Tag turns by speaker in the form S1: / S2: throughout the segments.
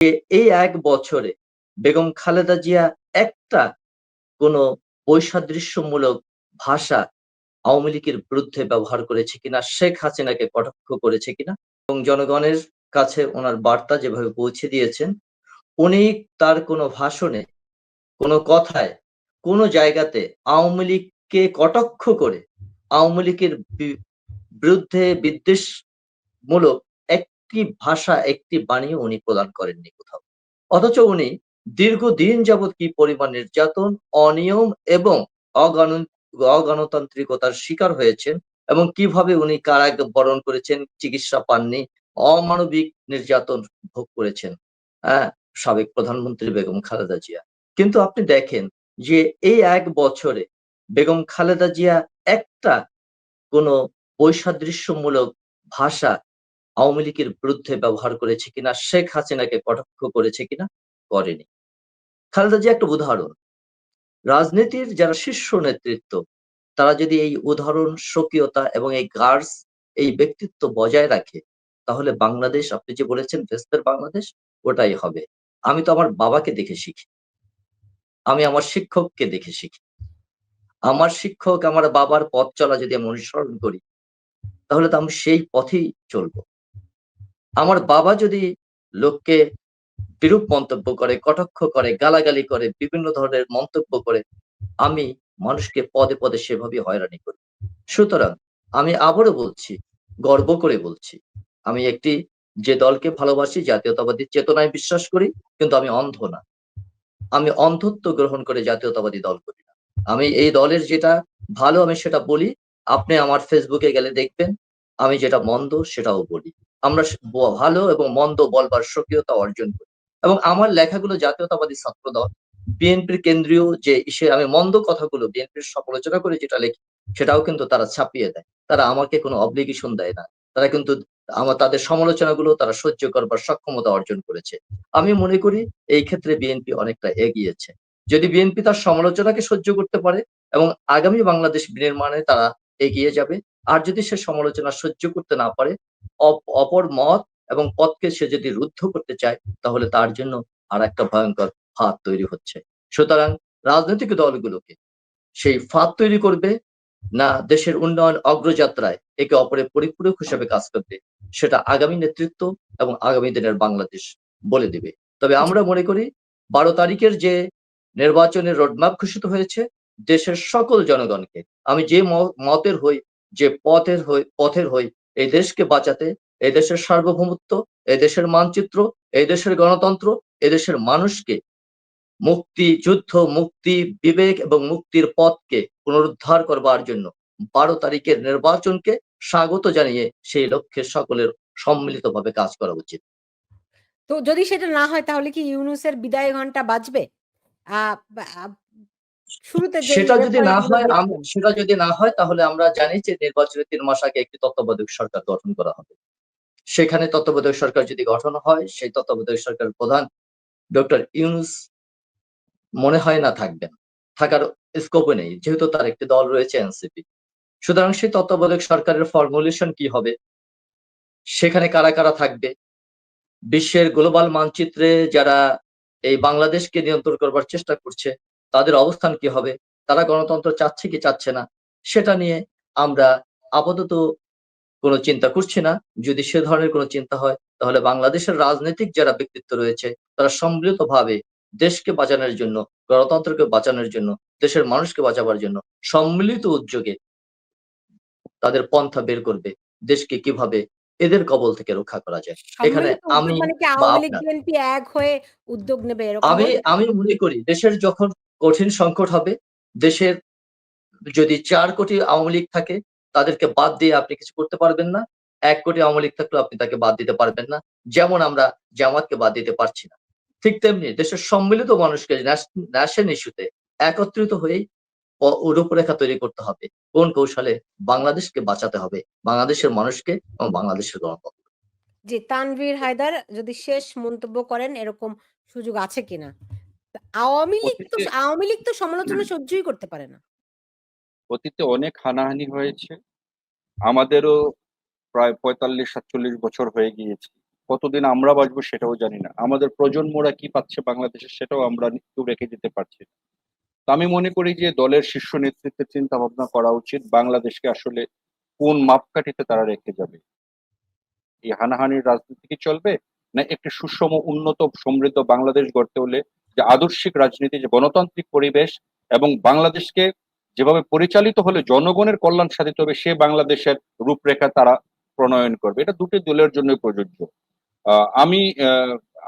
S1: এই এক বছরে বেগম খালেদা জিয়া একটা কোনো বৈসাদৃশ্যমূলক ভাষা আওয়ামী লীগের বিরুদ্ধে ব্যবহার করেছে কিনা, শেখ হাসিনাকে কটাক্ষ করেছে কিনা এবং জনগণের কাছে ওনার বার্তা যেভাবে পৌঁছে দিয়েছেন, উনি তার কোনো ভাষণে, কোনো কথায়, কোনো জায়গাতে আওয়ামী লীগকে কটাক্ষ করে, আওয়ামী লীগের বিরুদ্ধে বিদ্বেষমূলক একটি ভাষা, একটি বাণী উনি প্রদান করেননি কোথাও। অথচ উনি দীর্ঘদিন যাবৎ কি পরিমাণ নির্যাতন, অনিয়ম এবং অগণ অগণতান্ত্রিকতার শিকার হয়েছেন এবং কীভাবে উনি কারাগ বরণ করেছেন, চিকিৎসা পাননি, অমানবিক নির্যাতন ভোগ করেছেন হ্যাঁ সাবেক প্রধানমন্ত্রী বেগম খালেদা জিয়া। কিন্তু আপনি দেখেন যে এই এক বছরে বেগম খালেদা জিয়া একটা কোনো বৈসাদৃশ্যমূলক ভাষা আওয়ামী লীগের বিরুদ্ধে ব্যবহার করেছে কিনা, শেখ হাসিনাকে কটাক্ষ করেছে কিনা, করেনি। খালেদা জিয়া একটা উদাহরণ। রাজনীতির যারা শীর্ষ নেতৃত্ব, তারা যদি এই উদাহরণ, স্বকীয়তা এবং এই গার্ডস এই ব্যক্তিত্ব বজায় রাখে, তাহলে বাংলাদেশ, আপনি যে বলেছেন ভেস্তের বাংলাদেশ, ওটাই হবে। আমি তো আমার বাবাকে দেখে শিখি। আমি আমার শিক্ষককে দেখে শিখি। আমার শিক্ষক আমার বাবার পথ চলা যদি আমি অনুসরণ করি, তাহলে তো আমি সেই পথেই চলব। আমার বাবা যদি লোককে বিরূপ মন্তব্য করে, কটাক্ষ করে, গালাগালি করে, বিভিন্ন ধরনের মন্তব্য করে, আমি মানুষকে পদে পদে সেভাবে হয়রানি করি। সুতরাং আমি আবারও বলছি, গর্ব করে বলছি, আমি একটি যে দলকে ভালোবাসি, জাতীয়তাবাদী চেতনায় বিশ্বাস করি, কিন্তু আমি অন্ধ না। আমি অন্ধত্ব গ্রহণ করে জাতীয়তাবাদী দল করি না। আমি এই দলের যেটা ভালো, আমি সেটা বলি। আপনি আমার ফেসবুকে গেলে দেখবেন, আমি যেটা মন্দ, সেটাও বলি। আমরা ভালো এবং মন্দ বলবার সক্রিয়তা অর্জন করি। এবং আমার লেখাগুলো জাতীয়তাবাদী ছাত্র দল বিএনপির কেন্দ্রীয় যে আমি মন্দ কথাগুলো বিএনপির সমালোচনা করে যেটা লেখি, সেটাও কিন্তু তারা ছাপিয়ে দেয়। তারা আমাকে কোনো অব্লিগেশন দেয় না। তারা কিন্তু আমার, তাদের সমালোচনাগুলো তারা সহ্য করবার সক্ষমতা অর্জন করেছে। আমি মনে করি এই ক্ষেত্রে বিএনপি অনেকটা এগিয়েছে। যদি বিএনপি তার সমালোচনাকে সহ্য করতে পারে এবং আগামী বাংলাদেশ বিনির্মাণে তারা এগিয়ে যাবে আর যদি সে সমালোচনা সহ্য করতে না পারে অপর মত এবং পথকে সে যদি রুদ্ধ করতে চায়, তাহলে তার জন্য আর একটা ভয়ঙ্কর ফাঁদ তৈরি হচ্ছে। সুতরাং রাজনৈতিক দলগুলোকে সেই ফাঁদ তৈরি করবে না দেশের উন্নয়ন অগ্রযাত্রায় একে অপরের পরিপূরক হিসেবে কাজ করবে, সেটা আগামী নেতৃত্ব এবং আগামী দিনের বাংলাদেশ বলে দিবে। তবে আমরা মনে করি, বারো তারিখের যে নির্বাচনের রোডম্যাপ ঘোষিত হয়েছে, দেশের সকল জনগণকে, আমি যে মতের হই যে পথের হই পথের হই, এই দেশকে বাঁচাতে, এই দেশের সার্বভৌমত্ব, এই দেশের মানচিত্র, এই দেশের গণতন্ত্র, এই দেশের মানুষকে মুক্তি, যুদ্ধ, মুক্তি, বিবেক এবং মুক্তির পথকে পুনরুদ্ধার করবার জন্য বারো তারিখের নির্বাচনকে স্বাগত জানিয়ে সেই লক্ষ্যে সকলের সম্মিলিতভাবে কাজ করা উচিত।
S2: তো যদি সেটা না হয় তাহলে কি ইউনুসের বিদায় ঘণ্টা বাজবে?
S1: শুরুতে সেটা যদি না হয় সেটা যদি না হয় তাহলে আমরা জানি যে নির্বাচনের তিন মাস আগে একটি তত্ত্বাবধায়ক সরকার গঠন করা হবে। সেখানে তত্ত্বাবধায়ক সরকার যদি গঠন হয় সেই তত্ত্বাবধায়ক সরকার প্রধান ডক্টর ইউনুস মনে হয় না থাকবেন। থাকার স্কোপও নেই যেহেতু তার একটি দল রয়েছে এনসিপি। সুতরাং সেই তত্ত্বাবধায়ক সরকারের ফর্মুলেশন কি হবে? সেখানে কারা কারা থাকবে? বিশ্বের গ্লোবাল মানচিত্রে যারা এই বাংলাদেশকে নিয়ন্ত্রণ করবার চেষ্টা করছে তাদের অবস্থান কি হবে? তারা গণতন্ত্র চাচ্ছে কি চাচ্ছে না? সেটা নিয়ে আমরা আপাতত কোনো চিন্তা করছি না। যদি সে ধরনের কোনো চিন্তা হয় তাহলে বাংলাদেশের রাজনৈতিক যারা ব্যক্তিত্ব রয়েছে তারা সম্মিলিতভাবে দেশকে বাঁচানোর জন্য গণতন্ত্রকে বাঁচানোর জন্য দেশের মানুষকে বাঁচাবার জন্য সম্মিলিত উদ্যোগে তাদের পন্থা বের করবে। দেশকে কীভাবে এদের কবল থেকে রক্ষা করা যায়? এখানে আমি
S2: মানে এক হয়ে উদ্যোগ নেবে
S1: আমি আমি মনে করি দেশের যখন কঠিন সংকট হবে। দেশের যদি চার কোটি আওয়ামী লীগ থাকে, তাদেরকে বাদ দিয়ে আপনি কিছু করতে পারবেন না। এক কোটি আওয়ামী লীগ থাকলেও আপনি তাকে বাদ দিতে পারবেন না। যেমন আমরা জামাতকে বাদ দিতে পারছি না। ঠিক তেমনি দেশের সম্মিলিত মানুষকে ন্যাশন ইস্যুতে একত্রিত হয়েই রূপরেখা তৈরি করতে হবে। কোন কৌশলে? বাংলাদেশকে বাঁচাতে হবে। বাংলাদেশের মানুষকে এবং বাংলাদেশের গণতন্ত্র
S2: জি, তানভীর হায়দার, যদি শেষ মন্তব্য করেন, এরকম সুযোগ আছে কিনা? আওয়ামী লীগ তো আওয়ামী লীগ তো সমালোচনা সহ্যই করতে পারে না।
S3: অতীতে অনেক হানাহানি হয়েছে। আমাদেরও প্রায় পঁয়তাল্লিশ সাতচল্লিশ বছর হয়ে গিয়েছে। কতদিন আমরা বাঁচবো সেটাও জানি না। আমাদের প্রজন্মরা কি পাচ্ছে বাংলাদেশে সেটাও আমরা কেউ রেখে দিতে পারছি আমি মনে করি যে দলের শীর্ষ নেতৃত্বের চিন্তা ভাবনা করা উচিত। বাংলাদেশকে আসলে কোন মাপকাঠিতে তারা রেখে যাবে? এই হানাহানির রাজনীতি কি চলবে? না একটি সুষম উন্নত সমৃদ্ধ বাংলাদেশ গড়তে হলে যে আদর্শিক রাজনীতি, যে গণতান্ত্রিক পরিবেশ এবং বাংলাদেশকে যেভাবে পরিচালিত হলে জনগণের কল্যাণ সাধিত হবে, সে বাংলাদেশের রূপরেখা তারা প্রণয়ন করবে। এটা দুটি দলের জন্য প্রযোজ্য। আমি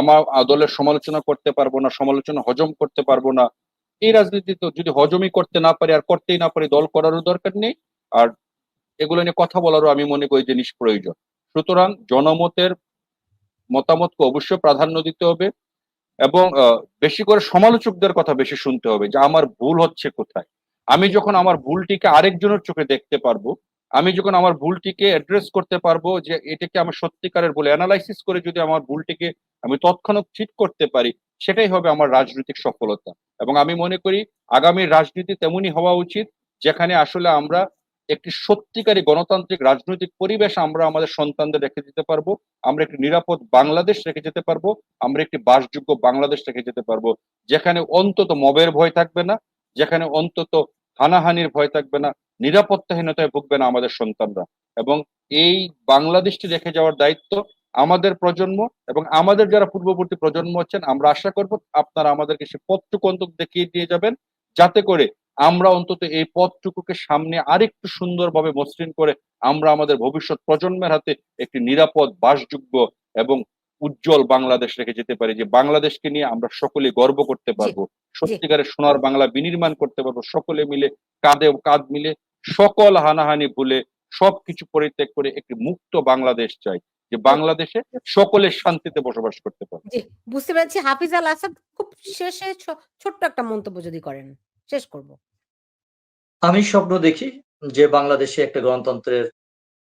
S3: আমার দলের সমালোচনা করতে পারব না, সমালোচনা হজম করতে পারব না। এই রাজনীতি তো যদি হজমই করতে না পারি আর করতেই না পারি, দল করারও দরকার নেই। আর এগুলো নিয়ে কথা বলারও আমি মনে করি যে নিষ্প্রয়োজন। সুতরাং জনমতের মতামতকে অবশ্যই প্রাধান্য দিতে হবে। এবং বেশি করে সমালোচকদের কথা বেশি শুনতে হবে যে আমার ভুল হচ্ছে কোথায়। আমি যখন আমার ভুলটিকে আরেকজনের চোখে দেখতে পারব, আমি যখন আমার ভুলটিকে অ্যাড্রেস করতে পারব যে এটাকে আমার সত্যিকারের বলে অ্যানালাইসিস করে যদি আমার ভুলটিকে আমি তৎক্ষণাৎ ঠিক করতে পারি, সেটাই হবে আমার রাজনৈতিক সফলতা। এবং আমি মনে করি, আগামী রাজনীতি তেমনই হওয়া উচিত, যেখানে আসলে আমরা একটি সত্যিকারী গণতান্ত্রিক রাজনৈতিক পরিবেশ আমরা আমাদের সন্তানদের রেখে দিতে পারব, আমরা একটি নিরাপদ বাংলাদেশ রেখে যেতে পারব, আমরা একটি বাসযোগ্য বাংলাদেশ রেখে যেতে পারব। যেখানে অন্তত মবের ভয় থাকবে না, যেখানে অন্তত হানাহানির ভয় থাকবে না, নিরাপত্তাহীনতায় ভুগবে না আমাদের সন্তানরা। এবং এই বাংলাদেশটি রেখে যাওয়ার দায়িত্ব আমাদের প্রজন্ম এবং আমাদের যারা পূর্ববর্তী প্রজন্ম হচ্ছেন আমরা আশা করব আপনারা আমাদেরকে সে পথটুকু দেখিয়ে দিয়ে যাবেন, যাতে করে আমরা অন্তত এই পথটুকুকে সামনে আরেকটু সুন্দরভাবে মসৃণ করে আমরা আমাদের ভবিষ্যৎ প্রজন্মের হাতে একটি নিরাপদ বাসযোগ্য এবং উজ্জ্বল বাংলাদেশ রেখে যেতে পারি যে বাংলাদেশকে নিয়ে আমরা সকলে গর্ব করতে পারব সত্যিকারের সোনার বাংলা বিনির্মাণ করতে পারব সকলে মিলে কাঁধে কাঁধ মিলে সকল হানাহানি ভুলে সবকিছু পরিত্যাগ করে একটি মুক্ত বাংলাদেশ চাই যে বাংলাদেশে সকলে শান্তিতে বসবাস করতে পারবে।
S2: বুঝতে পারছি। হাফিজ আল আসাদ খুব শেষে ছোট্ট একটা মন্তব্য যদি করেন। শেষ করব।
S1: আমি স্বপ্ন দেখি যে বাংলাদেশে একটা গণতন্ত্রের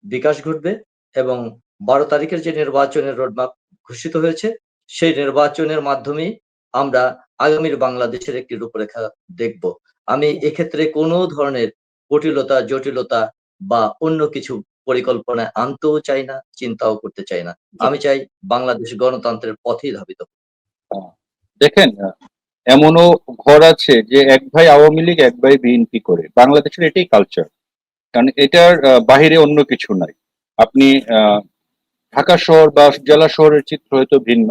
S1: বিকাশ ঘটবে এবং বারো তারিখের যে নির্বাচনের রোডম্যাপ ঘোষিত হয়েছে সেই নির্বাচনের মাধ্যমেই আমরা আগামীর বাংলাদেশের একটি রূপরেখা দেখব। আমি এক্ষেত্রে কোনো ধরনের জটিলতা জটিলতা বা অন্য কিছু পরিকল্পনা আনতেও চাই না চিন্তাও করতে চাই না। আমি চাই বাংলাদেশ গণতন্ত্রের পথেই ধাবিত
S3: দেখেন আহ, এমনও ঘর আছে যে এক ভাই আওয়ামী লীগ, এক ভাই বিএনপি করে। বাংলাদেশের এটাই কালচার কারণ এটার বাহিরে অন্য কিছু নাই। আপনি ঢাকা শহর বা জেলা শহরের চিত্র হয়তো ভিন্ন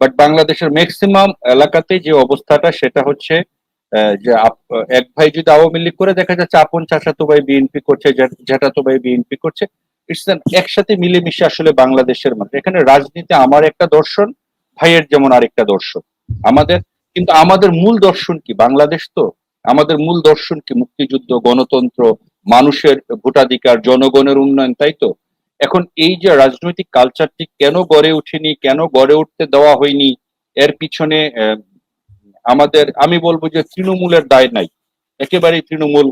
S3: বাট বাংলাদেশের ম্যাক্সিমাম এলাকাতে যে অবস্থাটা, সেটা হচ্ছে যে এক ভাই যদি আওয়ামী লীগ করে, দেখা যাচ্ছে আপন চাচাতো ভাই বিএনপি করছে জ্যাঠ- জ্যাঠাতো ভাই বিএনপি করছে। ইটস একসাথে মিলেমিশে আসলে বাংলাদেশের মানুষ এখানে রাজনীতি আমার একটা দর্শন, ভাইয়ের যেমন আরেকটা দর্শন। আমাদের কিন্তু আমাদের মূল দর্শন কি? বাংলাদেশ তো? আমাদের মূল দর্শন কি? মুক্তিযুদ্ধ, গণতন্ত্র, মানুষের ভোটাধিকার, জনগণের উন্নয়ন, তাই তো? এখন এই যে রাজনৈতিক কালচারটি কেন গড়ে ওঠেনি, কেন গড়ে উঠতে দেওয়া হয়নি, এর পিছনে আমাদের, আমি বলব যে তৃণমূলের দায় নাই। একেবারেই তৃণমূল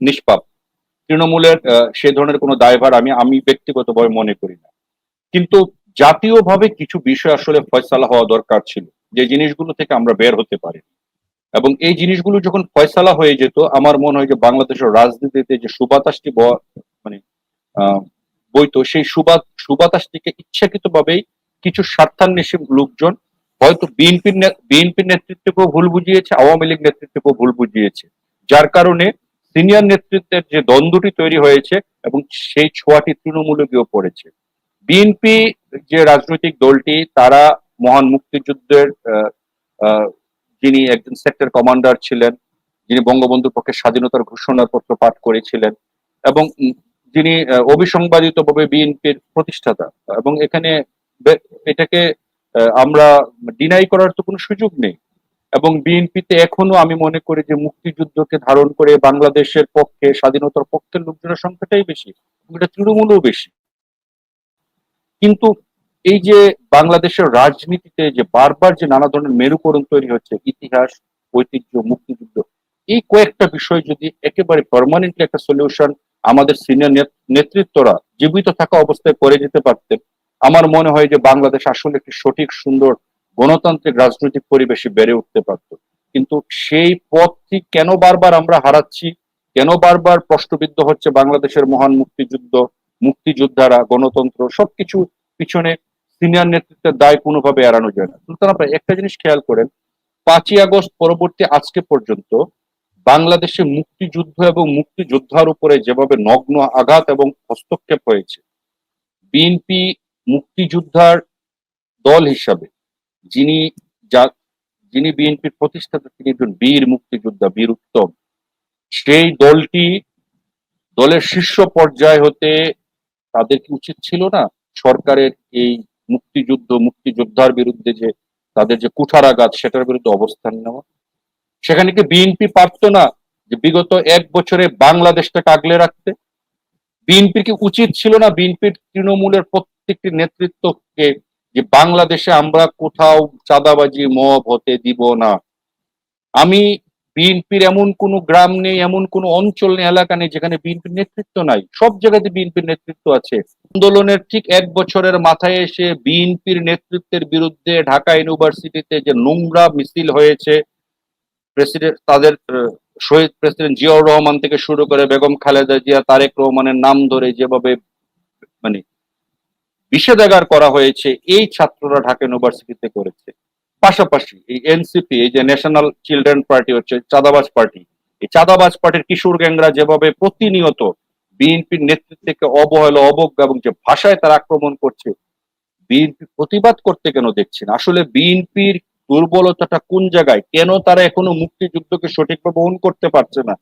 S3: নিষ্পাপ। তৃণমূলের সে ধরনের কোনো দায়ভার আমি আমি ব্যক্তিগতভাবে মনে করি না। কিন্তু জাতীয়ভাবে কিছু বিষয় আসলে ফয়সালা হওয়া দরকার ছিল। যে জিনিসগুলো থেকে আমরা বের হতে পারি। এবং এই জিনিসগুলো যখন ফয়সালা হয়ে যেত, আমার মনে হয় যে বাংলাদেশের রাজনীতিতে যে সুবাতাসটি মানে বইতো, সেই সুবাত সুবাতাসটিকে ইচ্ছাকৃতভাবেই কিছু স্বার্থান্বেষী লোকজন, হয়তো বিএনপির বিএনপির নেতৃত্বকেও ভুল বুঝিয়েছে, আওয়ামী লীগ নেতৃত্বকেও ভুল বুঝিয়েছে। যার কারণে সিনিয়র নেতৃত্বের যে দ্বন্দ্বটি তৈরি হয়েছে এবং সেই ছোঁয়াটি তৃণমূলে পড়েছে। বিএনপি যে রাজনৈতিক দলটি, তারা মহান মুক্তিযুদ্ধের যিনি একজন সেক্টর কমান্ডার ছিলেন, যিনি বঙ্গবন্ধুর পক্ষে স্বাধীনতার ঘোষণাপত্র পাঠ করেছিলেন এবং যিনি অবিসংবাদিত ভাবে বিএনপির প্রতিষ্ঠাতা এবং এখানে এটাকে আমরা ডিনাই করার তো কোনো সুযোগ নেই এবং বিএনপিতে এখনও আমি মনে করি যে মুক্তিযুদ্ধকে ধারণ করে বাংলাদেশের পক্ষে, স্বাধীনতার পক্ষের লোকজনের সংখ্যাটাই বেশি এটা তৃণমূলও বেশি। কিন্তু এই যে বাংলাদেশের রাজনীতিতে যে বারবার যে নানা ধরনের মেরুকরণ তৈরি হচ্ছে, ইতিহাস, ঐতিহ্য, মুক্তিযুদ্ধ, এই কয়েকটা বিষয় যদি একেবারে পারমানেন্টলি একটা সলিউশন আমাদের সিনিয়র নেতৃত্বরা জীবিত থাকা অবস্থায় করে যেতে পারতেন, আমার মনে হয় যে বাংলাদেশ আসলে একটি সঠিক, সুন্দর, গণতান্ত্রিক, রাজনৈতিক পরিবেশে বেড়ে উঠতে পারত। কিন্তু সেই পথটি কেন বারবার আমরা হারাচ্ছি, কেন বারবার প্রশ্নবিদ্ধ হচ্ছে বাংলাদেশের মহান মুক্তিযুদ্ধ, মুক্তিযোদ্ধারা, গণতন্ত্র, সবকিছু পিছনে সিনিয়র নেতৃত্বের দায় কোনোভাবে এড়ানো যায় না। সুতরাং আপনারা একটা জিনিস খেয়াল করেন, পাঁচই আগস্ট পরবর্তী আজকে পর্যন্ত বাংলাদেশে মুক্তিযুদ্ধ এবং মুক্তিযোদ্ধার উপরে যেভাবে নগ্ন আঘাত এবং হস্তক্ষেপ হয়েছে, বিএনপি মুক্তিযোদ্ধার দল হিসাবে, যিনি যা, যিনি বিএনপির প্রতিষ্ঠাতা তিনি একজন বীর মুক্তিযোদ্ধা, বীর উত্তম, সেই দলটি দলের শীর্ষ পর্যায় হতে তাদের কি উচিত ছিল না সরকারের এই মুক্তিযুদ্ধ, মুক্তিযোদ্ধার বিরুদ্ধে যে তাদের যে কুঠারাঘাত, সেটার বিরুদ্ধে অবস্থান নেওয়া। সেখানে কি বিএনপি পারতো না যে বিগত এক বছরে বাংলাদেশটাকে আগলে রাখতে? বিএনপির কি উচিত ছিল না বিএনপির তৃণমূলের প্রত্যেকটি নেতৃত্বকে যে বাংলাদেশে আমরা কোথাও চাঁদাবাজি মব হতে দিব না? আমি বিএনপির এমন কোনো গ্রাম নেই, এমন কোনো অঞ্চল নেই, এলাকা নেই যেখানে বিএনপির নেতৃত্ব নাই। সব জায়গাতে বিএনপির নেতৃত্ব আছে। আন্দোলনের ঠিক এক বছরের মাথায় এসে বিএনপির নেতৃত্বের বিরুদ্ধে ঢাকা ইউনিভার্সিটিতে যে নোংরা মিছিল হয়েছে, প্রেসিডেন্ট, তাদের শহীদ প্রেসিডেন্ট জিয়াউর রহমান থেকে শুরু করে বেগম খালেদা জিয়া, তারেক রহমানের নাম ধরে যেভাবে মানে বিষেধাগার করা হয়েছে, এই ছাত্ররা ঢাকা ইউনিভার্সিটিতে করেছে। পাশাপাশি এই এনসিপি এই যে ন্যাশনাল চিলড্রেন পার্টি হচ্ছে চাঁদাবাজ পার্টি এই চাঁদাবাজ পার্টির কিশোর গ্যাংরা যেভাবে প্রতিনিয়ত বিএনপির নেতৃত্বকে অবহেলা, অবজ্ঞা এবং যে ভাষায় তারা আক্রমণ করছে বিএনপি প্রতিবাদ করতে কেন দেখছেন আসলে বিএনপির দুর্বলতাটা কোন জায়গায়? কেন তারা এখনও মুক্তিযুদ্ধকে সঠিকভাবে বহন করতে পারছে না?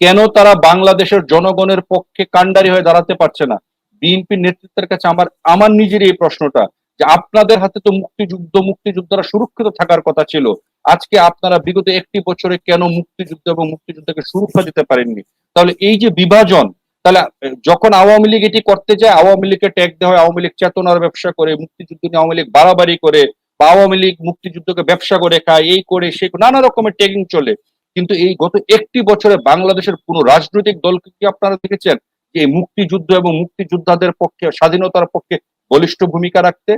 S3: কেন তারা বাংলাদেশের জনগণের পক্ষে কাণ্ডারি হয়ে দাঁড়াতে পারছে না? বিএনপির নেতৃত্বের কাছে আমার আমার নিজের এই প্রশ্নটা। যে আপনাদের হাতে তো মুক্তিযুদ্ধ মুক্তিযোদ্ধারা সুরক্ষিত থাকার কথা ছিল। আজকে আপনারা বিগত একটি বছরে কেন মুক্তিযুদ্ধ এবং মুক্তিযুদ্ধকে সুরক্ষা দিতে পারেননি? তাহলে এই যে বিভাজন, তাহলে যখন আওয়ামী লীগ এটি করতে যায়, আওয়ামী লীগকে ট্যাগ দেওয়া হয়, আওয়ামী লীগ চেতনার ব্যবসা করে, মুক্তিযুদ্ধ নিয়ে আওয়ামী লীগ বাড়াবাড়ি করে বা আওয়ামী লীগ মুক্তিযুদ্ধকে ব্যবসা করে, খায়, এই করে, সে নানা রকমের ট্যাগিং চলে। কিন্তু এই গত একটি বছরে বাংলাদেশের কোন রাজনৈতিক দলকে কি আপনারা দেখেছেন? যে মুক্তিযুদ্ধ এবং মুক্তিযোদ্ধাদের পক্ষে, স্বাধীনতার পক্ষে বলিষ্ঠ ভূমিকা রাখতে।